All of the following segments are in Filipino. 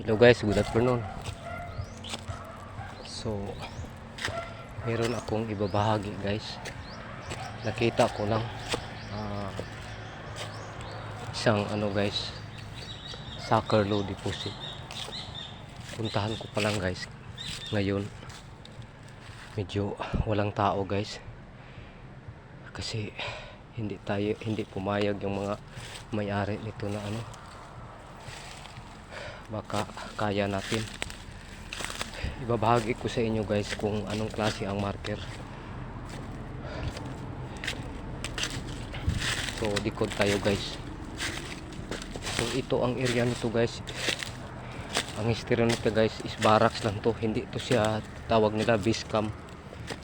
Hello guys, good afternoon. So, meron akong ibabahagi guys. Nakita ko lang ah, isang ano guys, soccer low deposit. Puntahan ko pa lang guys. Ngayon, medyo walang tao guys. Kasi hindi tayo hindi pumayag yung mga may-ari nito na ano baka kaya natin. Ibabahagi ko sa inyo guys kung anong klase ang marker. So likod tayo guys. So ito ang area nito guys. Ang history nito guys is barracks lang to. Hindi to siya tawag nila base camp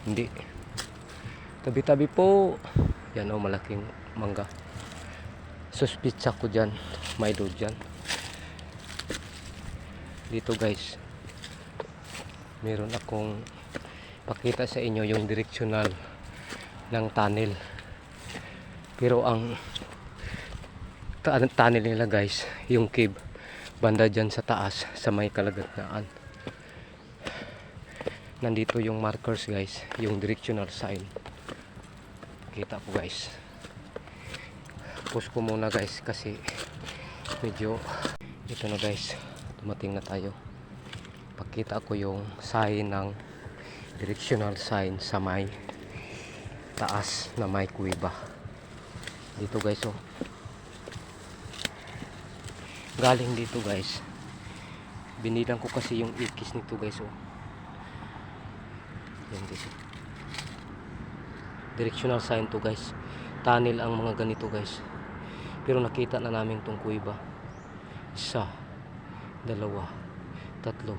hindi. Tabi tabi po. Yan o malaking mangga. Suspitsa ko dyan. May load dyan dito guys. Meron akong pakita sa inyo yung directional ng tunnel. Pero ang tunnel nila guys yung cave banda dyan sa taas sa may kalagitnaan. Nandito yung markers guys yung directional sign. Kita ko guys. Post ko muna guys kasi medyo ito na guys dumating na tayo. Pakita ko yung sign ng directional sign sa may taas na may kuiba dito guys oh. Galing dito guys. Binilang ko kasi yung ikis nito guys oh. Yan guys oh. directional sign to guys. Tunnel ang mga ganito guys. Pero nakita na namin tong kuiba isa dalawa. Tatlo.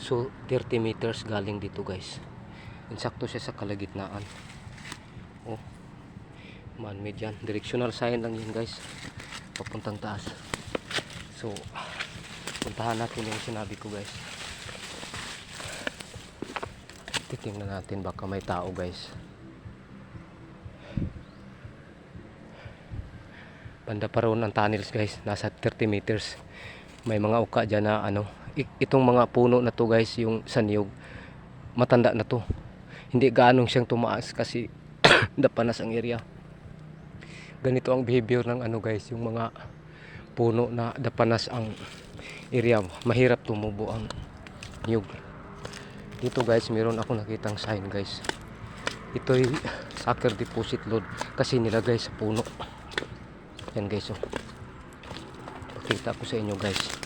So 30 meters galing dito guys. Insakto siya sa kalagitnaan. Oh. Man made yan directional sign lang yan guys. Papuntang taas. So puntahan natin yung sinabi ko guys. Titingnan natin baka may tao guys. Banda pa roon ang tunnels guys. Nasa 30 meters may mga uka dyan na ano itong mga puno na to guys yung sanyog matanda na to. Hindi gaanong siyang tumaas kasi dapanas ang area. Ganito ang behavior ng ano guys yung mga puno na dapanas ang area. Mahirap tumubo ang niyog. Dito guys meron ako nakitang sign guys. Ito'y sucker deposit load kasi nilagay sa puno. Yan guys oh. Pakita ko sa inyo guys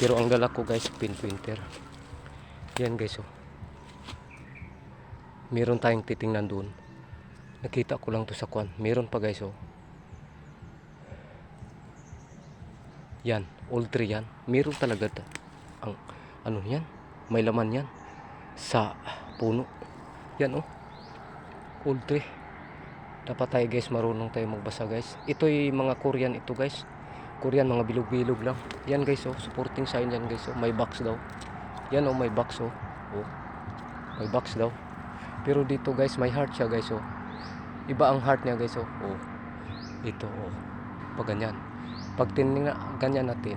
pero ang dala ko guys pinpointer yan guys oh. Meron tayong titingnan doon. Nakita ko lang to sa kwan. Meron pa guys oh. Yan old tree yan. Meron talaga ta ang ano yan? May laman yan. Sa puno. Yan oh. Old tree dapat tayo guys marunong tayo magbasa guys. Ito'y mga Korean ito guys Korean mga bilog-bilog lang. Yan guys oh. Supporting sign yan guys oh. May box daw. Yan oh may box oh. Oh. May box daw. Pero dito guys may heart siya guys oh. Iba ang heart niya guys oh. Oh. Ito oh. Pag ganyan. Pag tinignan ganyan natin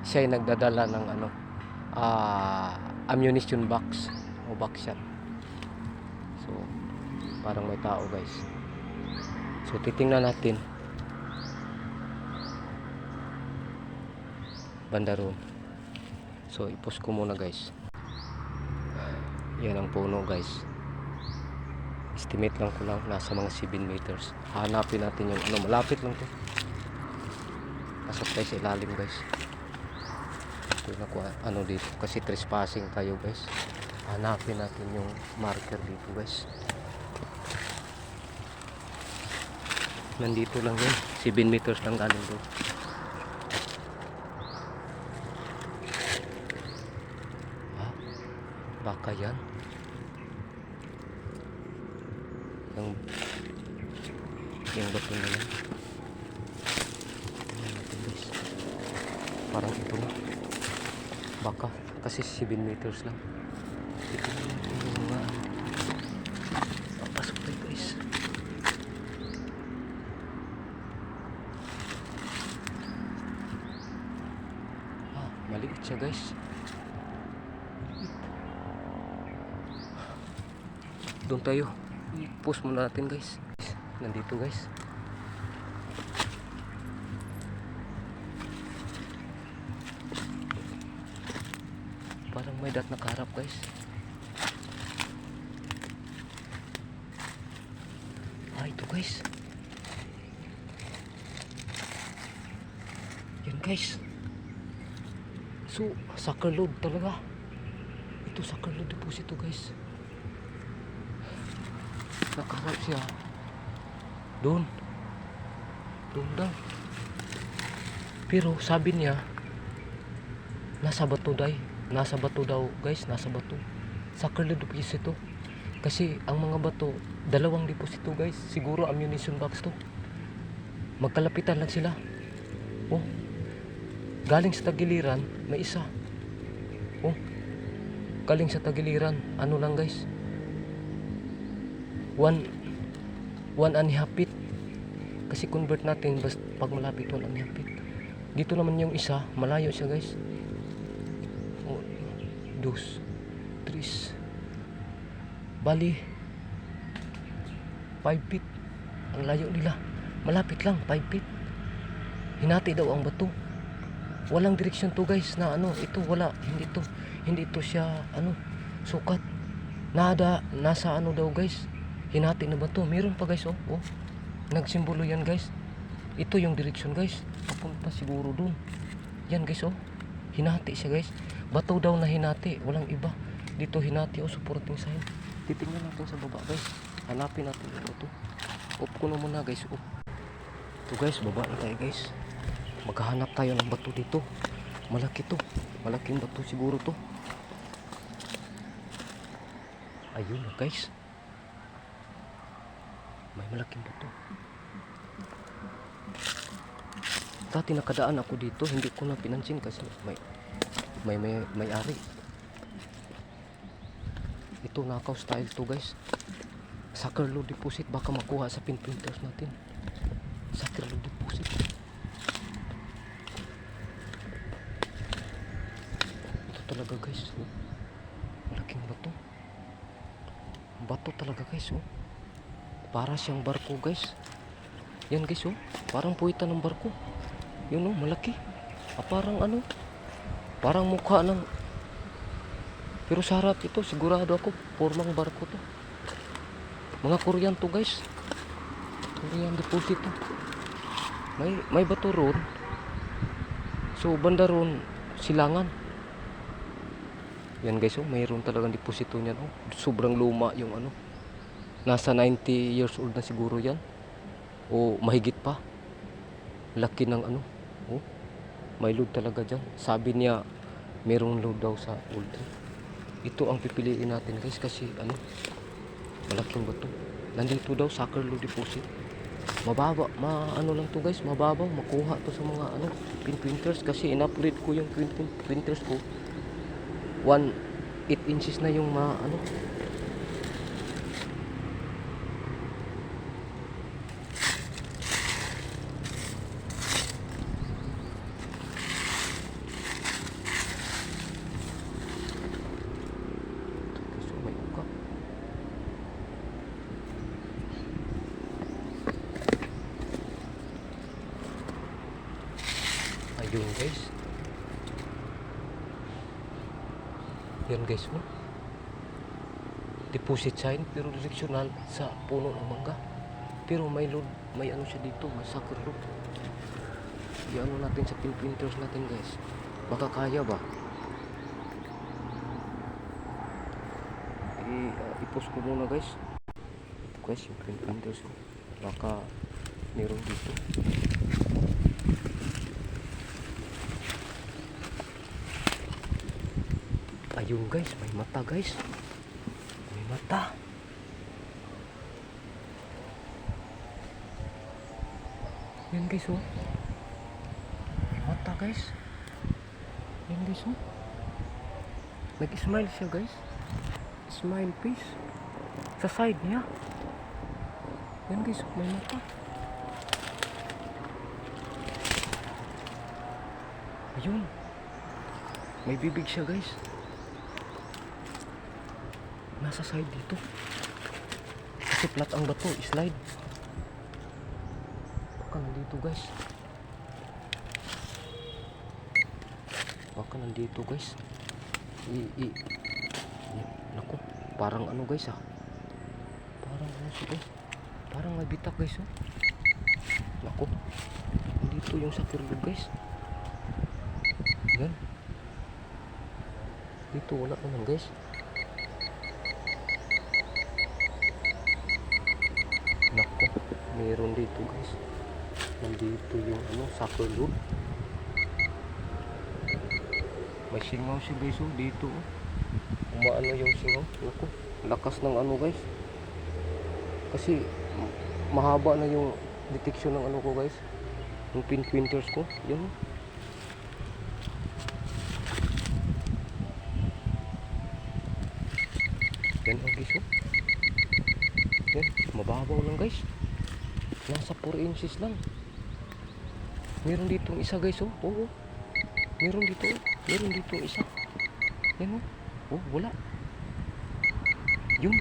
siya ay nagdadala ng ano ah ammunition box o box yan. So parang may tao guys. So titingnan natin banda roon so ipost ko muna guys. Yan ang puno guys. Estimate lang ko lang nasa mga 7 meters. Hanapin natin yung ano malapit lang to. Pasok tayo sa ilalim guys. Ito na ko ano dito kasi trespassing tayo guys. Hanapin natin yung marker dito guys. Nandito lang yun. 7 meters lang galing doon baka yan yung yung bato na yan guys. Parang ito baka. Kasi 7 meters lang. Ito na yung mga papasok tayo guys ah maliit siya guys. Doon tayo. Post muna natin guys. Nandito guys. Parang may dat nakaharap guys. Ah, ito guys. Yan guys. So, sucker load talaga. Ito sucker load deposito guys. Nakaharap siya. Doon. Doon daw. Pero sabi niya, nasa bato day. Nasa bato daw guys, nasa bato. Sucker load deposito. Kasi ang mga bato, dalawang deposito guys. Siguro ammunition box to. Magkalapitan lang sila. Oh, galing sa tagiliran, may isa. Oh, galing sa tagiliran, ano lang guys. One, one and a half feet. Kasi convert natin bas, pag malapit one and a half. Dito naman yung isa, malayo siya guys. Oh, dos, tris. Bali, 5 feet. Ang layo nila. Malapit lang, 5 feet. Hinati daw ang bato. Walang direksyon to guys na ano, ito wala, hindi to. Hindi to siya ano, sukat. Nada, nasa ano daw guys. Hinati na ba to? Meron pa guys oh. oh. Nagsimbolo yan guys. Ito yung direksyon guys. Papunta siguro dun. Yan guys oh. Hinati siya guys. Bato daw na hinati, walang iba. Dito hinati oh, supporting sign. Titingnan natin sa baba guys. Hanapin natin bato. Off ko na muna guys. Off. Ito guys, baba na tayo guys. Maghahanap tayo ng bato dito. Malaki to. Malaking bato siguro to. Ayun na guys. May malaking bato. Dati nakadaan ako dito, hindi ko na pinansin kasi may may may, may ari. Ito nakaw style to guys. Sucker load deposit baka makuha sa pinprinters natin. Sucker load deposit. Ito talaga guys. Oh. Malaking bato. Bato talaga guys. Oh. Para siyang barko guys. Yan guys oh. Parang puwitan ng barko. Yun oh, malaki. Ah, parang ano. Parang mukha ng pero sa harap ito, sigurado ako, formang barko to. Mga Korean to guys. Korean deposit to. May, may bato ron. So, banda ron, silangan. Yan guys, oh, mayroon talagang deposito niyan. Oh. Sobrang luma yung ano. Nasa 90 years old na siguro yan. O mahigit pa. Laki ng ano. Oh. May load talaga dyan. Sabi niya, mayroong load daw sa old ito ang pipiliin natin guys kasi ano malaking bato nandito daw sucker load deposit mababa ma ano lang to guys mababaw makuha to sa mga ano pin printers kasi in-upgrade ko yung print, printers ko 1 8 inches na yung ma ano So, may uka. Ayun guys. Yan guys oh. Deposit sign pero directional sa puno ng mangga. Pero may load, may ano siya dito, sucker load. Iano natin sa pin printers natin guys. Baka kaya ba? i uh, i-post ko muna guys guys yung print printers ko baka meron dito ayun guys. May mata guys. May mata. Yan guys oh. May mata guys. Yan guys oh. Nag-smile siya guys. Smile face sa side niya. Yan guys may mata. Ayun. May bibig siya guys. Nasa side dito. Kasi flat ang bato, slide. Baka nandito guys. Baka nandito guys. I, i, i- naku, parang ano guys ah. Parang ano siya guys. Parang may guys oh. Naku, dito yung sa kirlog guys. Yan. Dito wala naman guys. Naku, meron dito guys. Nandito yung ano, soccer loop. May singaw siya guys oh, dito oh. Umaano yung singaw. Naku, lakas ng ano guys. Kasi mahaba na yung detection ng ano ko guys. Yung pinpointers ko. Yan oh. Yan ang guys oh. Yan, mababaw lang guys. Nasa 4 inches lang. Meron dito isa guys oh. Oo. Meron dito. oh. Meron dito isa. Yan oh. Oh, wala. Yun.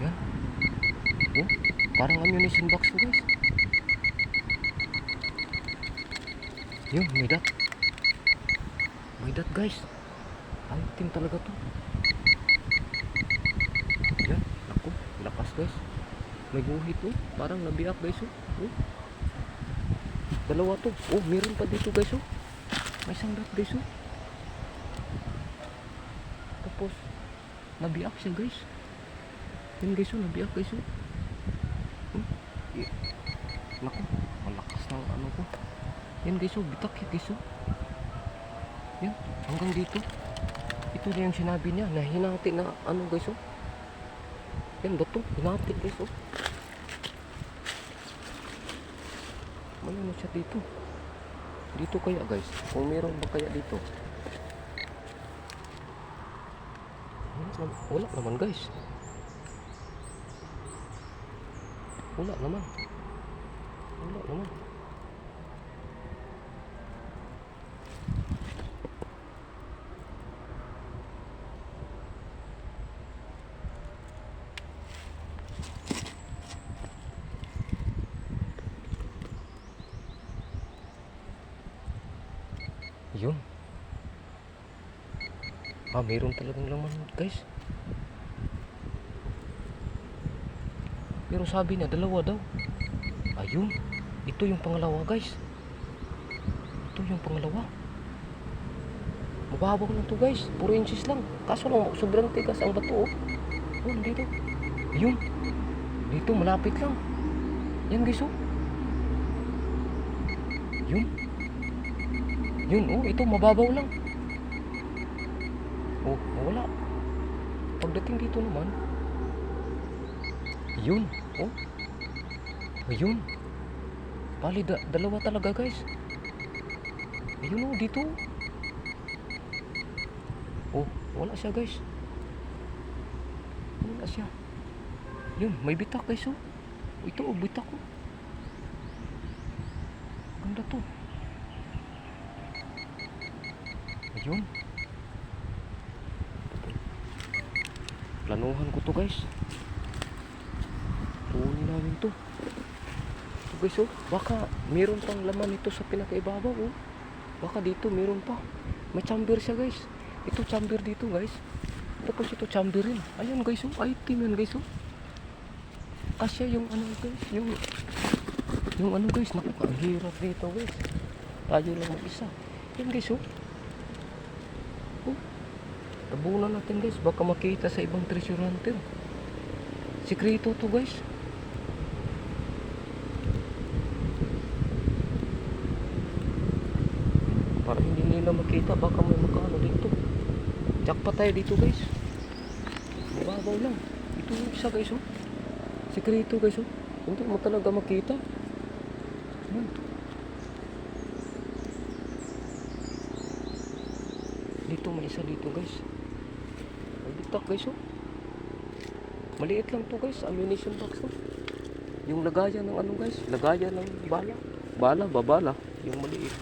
Yan. Oh, parang ammunition box to guys. Yun, may dat. May dat guys. Item talaga to. Yan, ako, lakas guys. May guhit oh. Parang nabiyak guys oh. oh. Dalawa to. Oh, meron pa dito guys oh. May isang dat guys oh. Tapos, nabiyak siya guys. Yan guys oh, nabiyak guys oh. Y- Naku, malakas ng ano ko. Yan guys oh, bitak yan guys oh. Yan, hanggang dito. Ito na yung sinabi niya na hinati na ano guys oh. Yan ba to? Hinati guys oh. May ano siya dito. Dito kaya guys. Kung meron ba kaya dito. Wala naman guys. Wala naman. Wala naman. Yun. Ah, mayroon talagang laman guys. Pero sabi niya, dalawa daw. Ayun. Ito yung pangalawa guys. Ito yung pangalawa. Mababaw lang to guys. Puro inches lang. Kaso lang, sobrang tigas ang bato oh. Oh, dito. Yun. Dito, malapit lang. Yan guys oh. Yun. Yun, oh, ito mababaw lang. Oh, wala. Pagdating dito naman, yun, oh. Ayun. Bali, da- dalawa talaga, guys. Ayun, oh, dito. Oh, wala siya, guys. Wala siya. Yun, may bitak, guys, oh. Ito, oh, bitak, oh. Ganda to. Ayun. Planuhan ko to guys. Tuloy namin to. Ito guys oh. Baka meron pang laman ito sa pinakaibabaw oh. Baka dito meron pa. May chamber siya guys. Ito chamber dito guys. Tapos ito chamber rin. Ayun guys oh. Item yan guys oh. Kasya yung ano guys. Yung yung ano guys. Naku, dito guys. Tayo lang mag-isa. Yan guys oh. Tabunan natin guys, baka makita sa ibang treasure hunter. Sikreto to guys. Para hindi nila makita, baka may makano dito. Jackpot tayo dito guys. Mababaw lang. Ito yung isa guys oh. Sikreto guys oh. Hindi mo talaga makita. Yan. Dito may isa dito guys. May bitak guys oh. Maliit lang to guys, ammunition box to. Yung lagayan ng ano guys, lagayan ng bala. Bala, babala, yung maliit.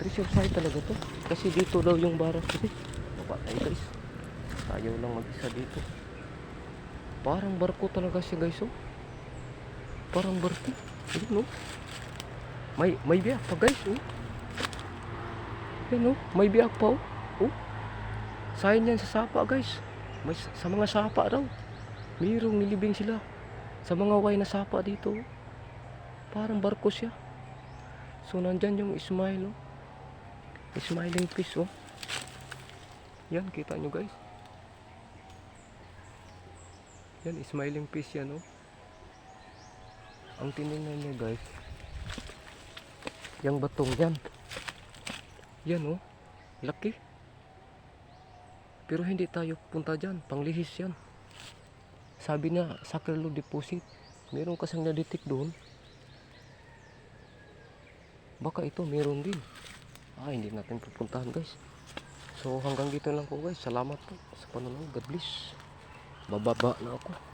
Treasure site talaga to. Kasi dito daw yung baras kasi. Baba tayo guys. Tayo lang mag-isa dito. Parang barko talaga siya guys oh. Parang barko. Ayun no. May may biyak pa guys oh. Yan oh, may biyak pa oh. Sign yan sa sapa guys. May sa mga sapa daw. Mayroong nilibing sila. Sa mga way na sapa dito. Parang barko siya. So nandyan yung smile oh. Smiling fish oh. Yan, kita nyo guys. Yan, smiling fish yan oh. Ang tinignan niya guys. Yang batong yan. Yan oh. Laki. Pero hindi tayo punta dyan. Panglihis yan. Sabi na, Sacralo Deposit. Meron kasang na-detect doon. Baka ito meron din. Ah, hindi natin pupuntahan guys. So hanggang dito lang po guys. Salamat po sa panonood. God bless. Bababa na ako.